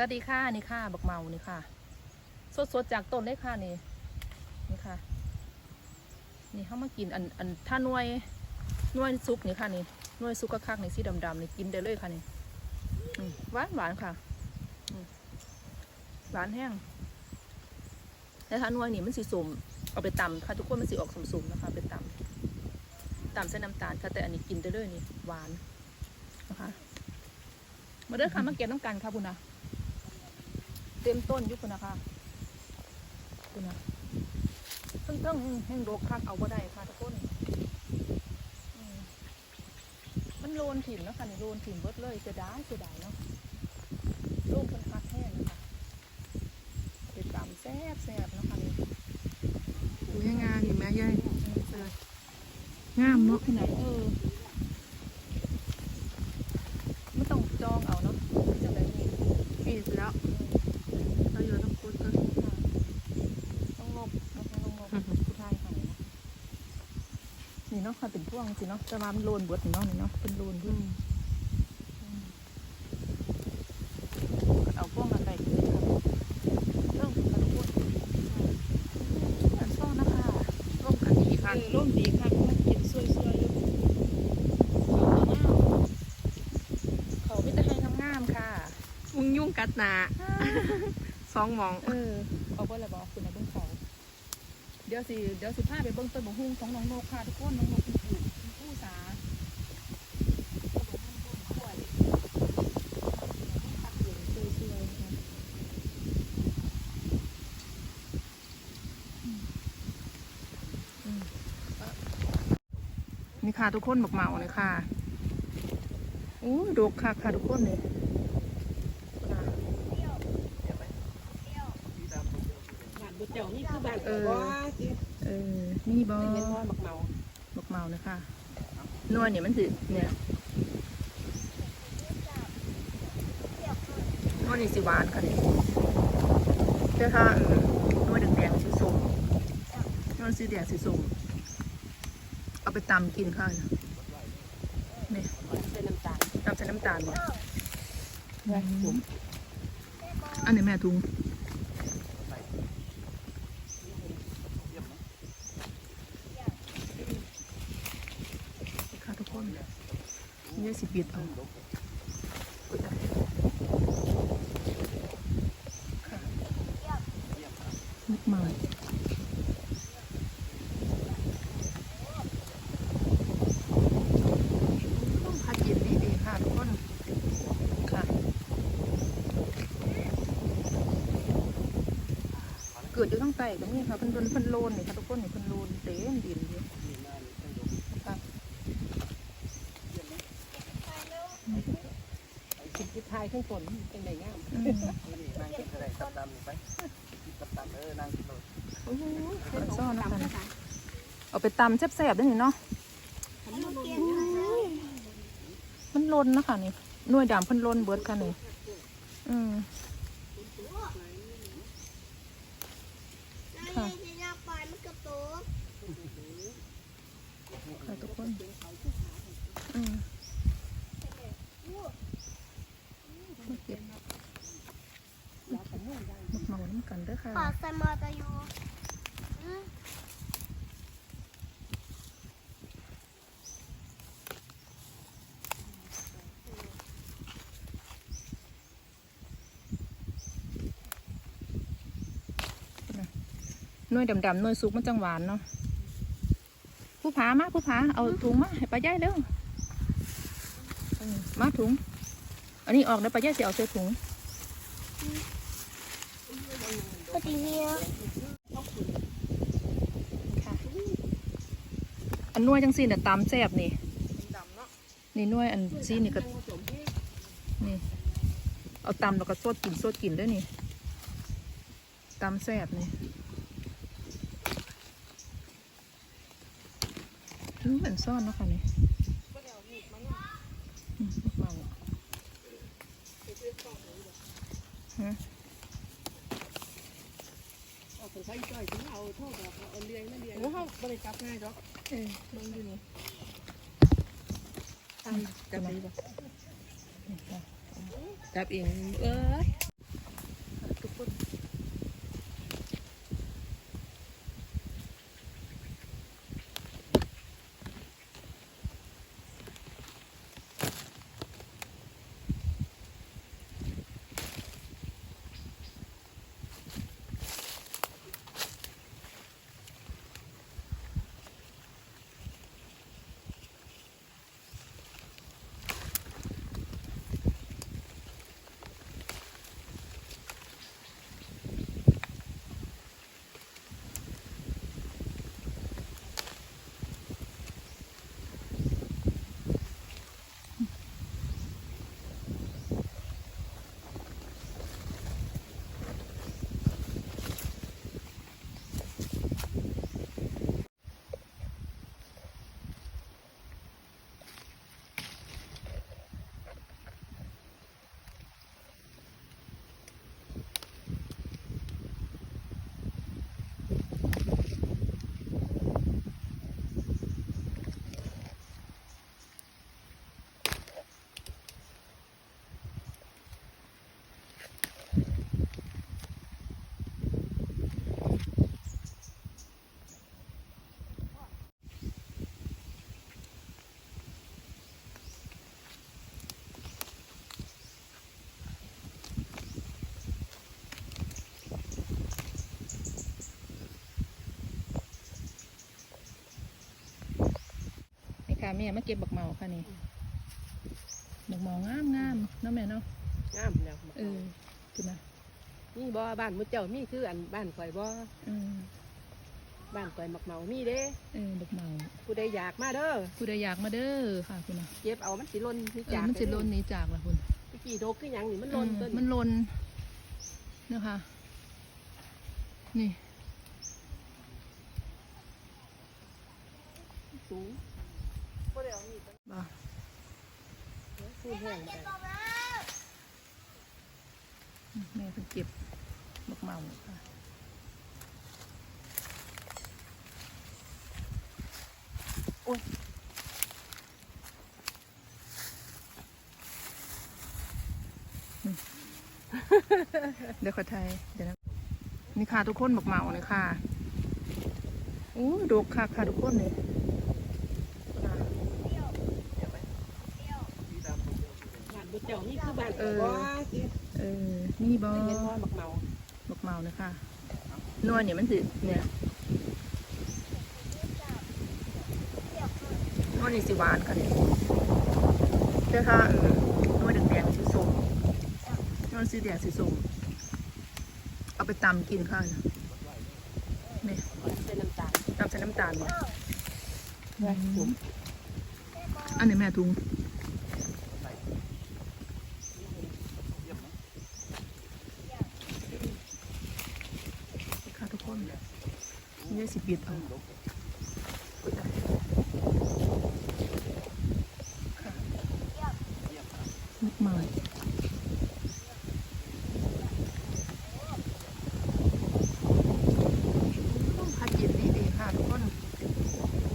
สวัสดีค่ะนี่ค่ะ บักเมานี่ค่ะ สดๆจากต้นเลยค่ะนี่นี่ค่ะ นี่เขามากินอันอันถ้าหน่วยหน่วยซุกนี่ค่ะนี่หน่วยซุกกะคักนี่สีดำๆนี่กินได้เลยค่ะนี่หวานหวานค่ะหวานแห้งแล้วถ้าหน่วยนี่มันสีสมเอาไปตำค่ะทุกคนมันสีออกสมๆนะคะไปตำตำใส่น้ำตาลค่ะแต่อันนี้กินได้เลยนี่หวานนะคะมาเด้อค่ะมาเก็บน้ำกันค่ะคุณนะ เต็มต้นอยุคุณนะคะคุณนะเพิ่งเพิ่งแห้งโรคคักเอาบ่ได้ค่ะทุกคนอืมมันโลนถิ่นเนาะค่ะนี่โลนถิ่นเบิดเลยเสียดายเสียดายเนาะโลนคนคักแห้งนะคะไปตำแซ่บแซ่บเนาะค่ะนี่ดูยังงานนี่แม่ยายงามเนาะที่ไหนเออไม่ต้องจองเอาเนาะจังไดนี่ ปีดแล้วเราอยู่ต้องคุดก็ ต้องลบต้องลบต้องลบผู้ชายหายนะ นี่เนาะค่ะเป็นพวงสิเนาะแต่ว่ามันโลนเบิดนี่เนาะนี่เนาะเป็นโลนเบิดเอาพวกมาใส่กันเลยค่ะเริ่มกันทุกคนอันซ่อนนะคะร่มกันดีค่ะเออร่มดีค่ะเพราะมันกินสวยๆอยู่เขาไม่จะให้งามๆค่ะ มุงยุ่งกัดหนาสองหมอง เออเอาเบิ้ลละบอกคุณนะเบิ้ง เดี๋ยวสิเดี๋ยวสิพาไปเบิ้งต้นบะฮุ่งของน้องนกค่ะทุกคนน้องนกคุณปู่คุณปู่สาค่ะอืมนี่ค่ะทุกคนบักเมาเลยค่ะโอ้ดกค่ะค่ะทุกคนเลยค่ะ บ้านบุ เจ้านี่คือบ้านเออบ่สิเออนี่บอเห็นว่าบักเมาบักเมานะคะนวลเนี่ยมันสิเนี่ยนวลนี่สิหวานค่ะเนี่ยแต่ถ้าเออนวลแดงๆสีส้มนวลสีแดงสีส้มเอาไปตำกินค่ะเนี่ยใส่น้ำตาลตำใส่น้ำตาลเนี่ยไว้ผมอันนี้แม่ทุงค่ะทุกค นี่สิปิดเอาค่ะลูกม้ต้องพัดเย็นดีๆค่ะทุกคนค่ะ เกิดอยู่ทั้งไตตรงนี้ค่ะเพิ่นเพิ่นเพิ่นโลนนี่ค่ะทุกคนนี่เพิ่นโลนเต็มดินอยู่ค่ะ สิบ ทิศทายข้างบนเป็นไงงามอืมนั่งกินอะไรตับดำนี่ไปกินตับดำเออนั่งกินเลยโอ้โหเขินซ่อนนะคะเอาไปตำแซ่บๆด้วยนี่เนาะมันโลนนะคะนี่หน่วยดำเพิ่นโลนเบิดค่ะนี่อืมค่ะค่ะทุกคนอืมมาเก็บมักเมาน้ำกันเด้อค่ะขอสมอตะยูน่วยดำๆน่วยสุกมันจังหวานเนาะผู้ผามาผู้ผาเอาถุงมาให้ป้าย่ายเร็วเอมาถุง อันนี้ออกแล้วป้าย่ายจะเอาใส่ถุง อันนวยจังสีเนี่ยตามแซบนี่นี่นวยอันซีนี่ก็นี่เอาตำแล้วก็สดกินสดกินด้วยนี่ตำแซบนี่เหมือนซ่อนเนาะค่ะนี่อืมเมาฮะ เอาคนใช้จ้อยถึงเอา โทษแบบเอาเลี้ยงนั่นเลี้ยงโอ้เขาบริกรับง่ายดอกเออลองดูนี่จับเองนี่ค่ะจับเองเออ แม่มาเก็บบักเมาค่ะนี่บักเมางามงามๆเนาะแม่เนาะงามแล้วเออคือนะมีบ่บ้านมุเจ้ามีคืออันบ้านข่อยบ่เออบ้านข่อยมักเมามีเด้เออบักเมาผู้ใดอยากมาเด้อผู้ใดอยากมาเด้อค่ะคุณนะเก็บเอามันสิหล่นนี่เออจากมันจะลนหนี้จากละคุณตะกี้โดกคือหยังนี่มันหล่นเอเต้อนมันลนนะคะนี่สูง บ่สูงแห้งไปแม่เพิ่งเก็บบักเมาค่ะโอ้ยเดี๋ยวขอไทยเดี๋ยวนะนี่ค่ะทุกคนบักเมาเลยค่ะโอ้ดกค่ะค่ะทุกคนเลย บ้านมุ เจ้ามีคือบ้านข่อยบ่สิเออนี่บอเห็นบ่มักเมาบักเมานะคะนวลเนี่ยมันสิเนี่ยนวลนี่สิหวานค่ะเนี่ยแต่ถ้าเออนวลแดงๆสีส้มนวลสีแดงสีส้มเอาไปตำกินค่ะเนี่ยเป็นน้ำตาลตำใส่น้ำตาลเนี่ยได้สูงอันนี้แม่ทุงค่ะทุกคน นี่สิปิดเอาลูกไม้ต้องพัดเย็นดีดีๆค่ะทุกคน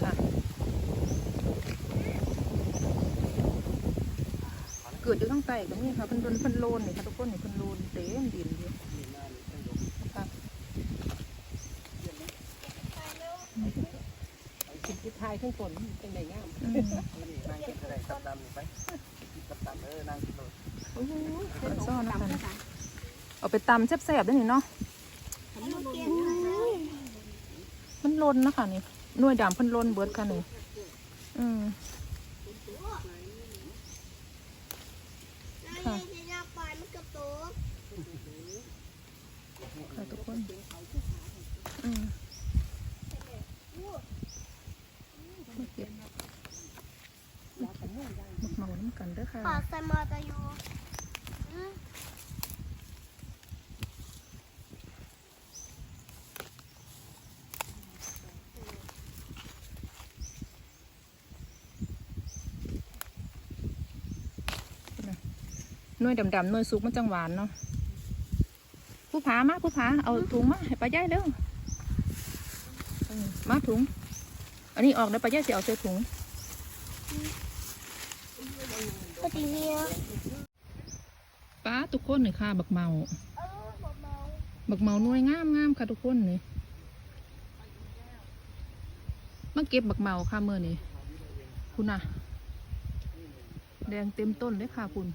ค่ะ เกิดอยู่ข้างใต้ก็มีค่ะเพิ่นโดนเพิ่นโลนนี่ค่ะทุกคนนี่เพิ่นโลนเต็มดินอยู่ค่ะ กินที่ทายข้างต้นเป็นไงงามอืมนี่นั่งกินก็ได้ดำๆนี่ไปกินดำๆเออนั่งกินเลยโอ้โหขันซ่อนนะคะเอาไปตำแซ่บๆได้นี่เนาะมันลนนะคะนี่หน่วยดำเพิ่นลนเบิดค่ะนี่อืม แล้วยังจะยาปล่อยมันกระโตก ค่ะทุกคนอืมมาเก็บมักเมาน้ำ กันเด้อค่ะปอดใส่มอตะยูอืมหน่วยดำๆน่วยสุกมันจังหวานเนาะผู้ผามาผู้ผาเอาถุงมาให้ป้าย่ายเร็วเอมาถุง อันนี้ออกแล้วป้าย่ายจะเอาใส่ถุง พอดีเนี่ยป้าทุกคนนี่ค่ะบักเมาเออผมเมาบักเมาหน่วยงามงามค่ะทุกคนนี่มาเก็บบักเมาค่ะเมื่อนี้คุณน่ะแดงเต็มต้นเลยค่ะคุณ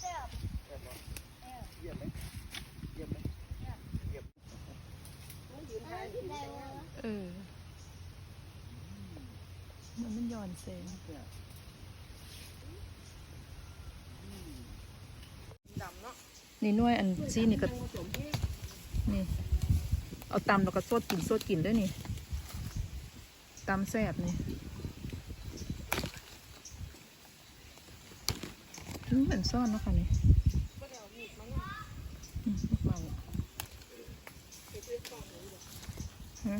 แซ่บเยี่ยมไหมเยี่ยมไหมเออได้วะเออ มันมันย้อนแสงดำเนาะนี่น่วยอันซีนี่ก็นี่ เอาตำแล้วก็สดกินสดกินด้วยนี่ตำแซ่บนี่เหมือนซ่อนเนาะค่ะนี่เมาฮะ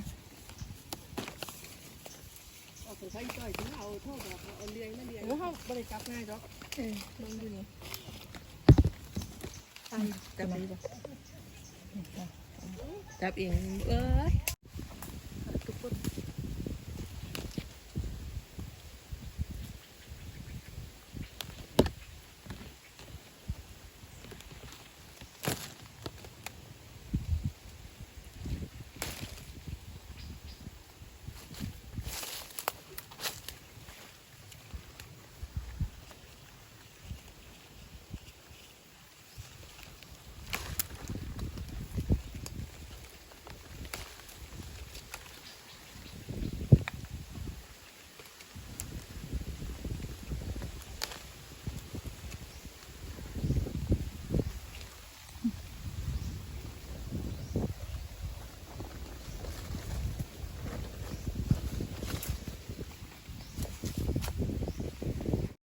ช้จ้อยถึงเอาโทษแบบเอาเลี้ยงมาเลี้ยงโอ้เฮาบ่ได้จับง่ายดอกเออลองดูนี่จับเองนี่ค่ะจับเองเอ้ย